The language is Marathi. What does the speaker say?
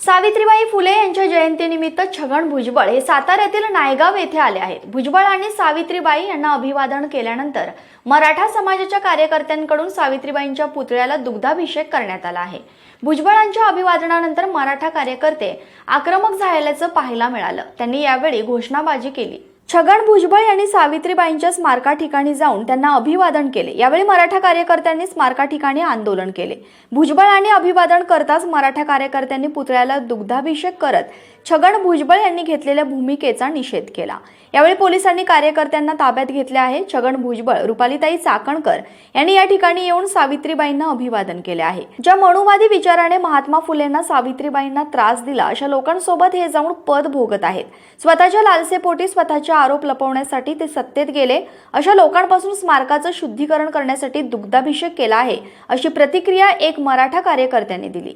सावित्रीबाई फुले यांच्या जयंतीनिमित्त छगन भुजबळ हे साताऱ्यातील नायगाव येथे आले आहेत. भुजबळ आणि सावित्रीबाई यांना अभिवादन केल्यानंतर मराठा समाजाच्या कार्यकर्त्यांकडून सावित्रीबाईंच्या पुतळ्याला दुग्धाभिषेक करण्यात आला आहे. भुजबळांच्या अभिवादनानंतर मराठा कार्यकर्ते आक्रमक झाल्याचं पाहायला मिळालं. त्यांनी यावेळी घोषणाबाजी केली. छगन भुजबळ यांनी सावित्रीबाईंच्या स्मारका ठिकाणी जाऊन त्यांना अभिवादन केले. यावेळी मराठा कार्यकर्त्यांनी स्मारका ठिकाणी आंदोलन केले. भुजबळ आणि अभिवादन करताच मराठा कार्यकर्त्यांनी पुतळ्याला दुग्धाभिषेक करत छगन भुजबळ यांनी घेतलेल्या भूमिकेचा निषेध केला. यावेळी पोलिसांनी कार्यकर्त्यांना ताब्यात घेतले आहे. छगन भुजबळ रुपालीताई चाकणकर यांनी या ठिकाणी येऊन सावित्रीबाईंना अभिवादन केले आहे. ज्या मनुवादी विचाराने महात्मा फुलेंना सावित्रीबाईंना त्रास दिला अशा लोकांसोबत हे जाऊन पद भोगत आहेत. स्वतःच्या लालसेपोटी स्वतःच्या स्वतःचे आरोप लपवण्यासाठी ते सत्तेत गेले. अशा लोकांपासून स्मारकाचं शुद्धीकरण करण्यासाठी दुग्धाभिषेक केला आहे अशी प्रतिक्रिया एक मराठा कार्यकर्त्यांनी दिली.